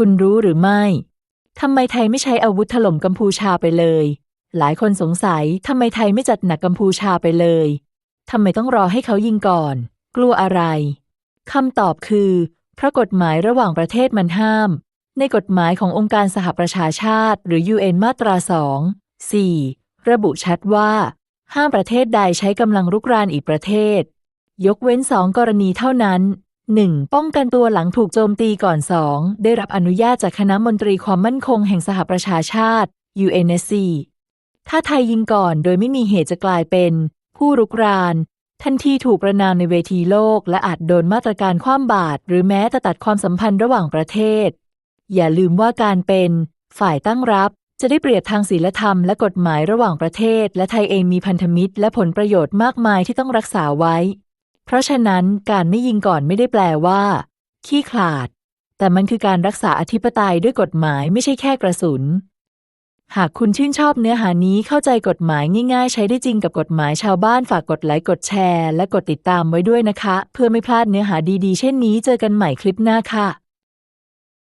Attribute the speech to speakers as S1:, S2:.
S1: คุณรู้หรือไม่ทำไมไทยไม่ใช้อาวุธถล่มกัมพูชาไปเลย หลายคนสงสัยทำไมไทยไม่จัดหนักกัมพูชาไปเลยทำไมต้องรอให้เขายิงก่อน กลัวอะไรคำตอบคือเพราะกฎหมายระหว่างประเทศมันห้าม ในกฎหมายขององค์การสหประชาชาติ หรือ UN มาตรา2 4ระบุชัดว่า ห้ามประเทศใดใช้กำลังรุกรานอีกประเทศ ยกเว้นสองกรณีเท่านั้น 1. ป้องกันตัวหลังถูกโจมตีก่อน 2. ได้รับอนุญาตจากคณะมนตรีความมั่นคงแห่งสหประชาชาติ UNSC ถ้าไทยยิงก่อนโดยไม่มีเหตุจะกลายเป็น ผู้รุกราน ทันทีถูกประนามในเวทีโลก และอาจโดนมาตรการคว่ำบาตรหรือแม้แต่ตัดความสัมพันธ์ระหว่างประเทศ อย่าลืมว่าการเป็น ฝ่ายตั้งรับจะได้เปรียบทางศีลธรรมและกฎหมายระหว่างประเทศ และไทยเองมีพันธมิตร และผลประโยชน์มากมายที่ต้องรักษาไว้ เพราะฉะนั้นการไม่ยิงก่อนไม่ได้แปลว่า ขี้ขลาด แต่มันคือการรักษาอธิปไตยด้วยกฎหมายไม่ใช่แค่กระสุน หากคุณชื่นชอบเนื้อหานี้เข้าใจกฎหมายง่ายๆ ใช้ได้จริงกับกฎหมายชาวบ้านฝากกดไลค์กดแชร์ และกดติดตามไว้ด้วยนะคะ เพื่อไม่พลาดเนื้อหาดีๆ เช่นนี้เจอกันใหม่คลิปหน้าค่ะ